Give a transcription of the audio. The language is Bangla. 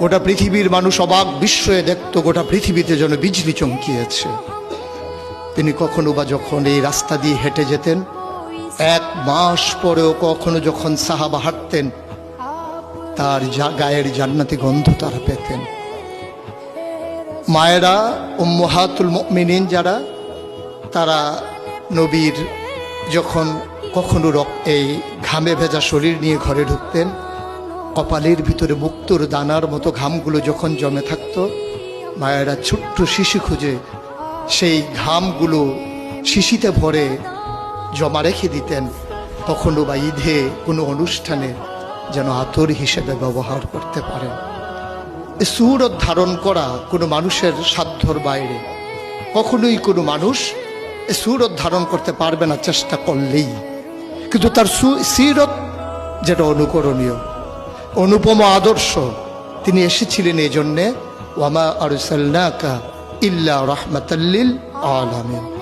গোটা পৃথিবীর মানুষ অবাক বিস্ময়ে দেখত, গোটা পৃথিবীতে যেন বিজলি চমকিয়েছে। তিনি কখনো বা যখন এই রাস্তা দিয়ে হেঁটে যেতেন, এক মাস পরেও কখনো যখন সাহাবা হাঁটতেন, তার যা গায়ের জান্নাতি গন্ধ তারা পেতেন। মায়েরা ও উম্মহাতুল মিনিন যারা, তারা নবীর যখন কখনো এই ঘামে ভেজা শরীর নিয়ে ঘরে ঢুকতেন কপালের ভিতরে মুক্তোর দানার মতো ঘামগুলো যখন জমে থাকতো, মায়েরা ছোট্ট শিশু খুঁজে সেই ঘামগুলো শিশিতে ভরে জমা রেখে দিতেন। কখনো বা ঈদে কোনো অনুষ্ঠানে যেন আতর হিসেবে ব্যবহার করতে পারেন। এ সুরত ধারণ করা কোনো মানুষের সাধ্যর বাইরে। কখনোই কোনো মানুষ এ সুরত ধারণ করতে পারবে না চেষ্টা করলেই। কিন্তু তার সিরত যেটা অনুকরণীয়। অনুপম আদর্শ। তিনি এসেছিলেন এই জন্যে ওয়ামা আর ইল্লা রহমাতাল্লিল আলামিন।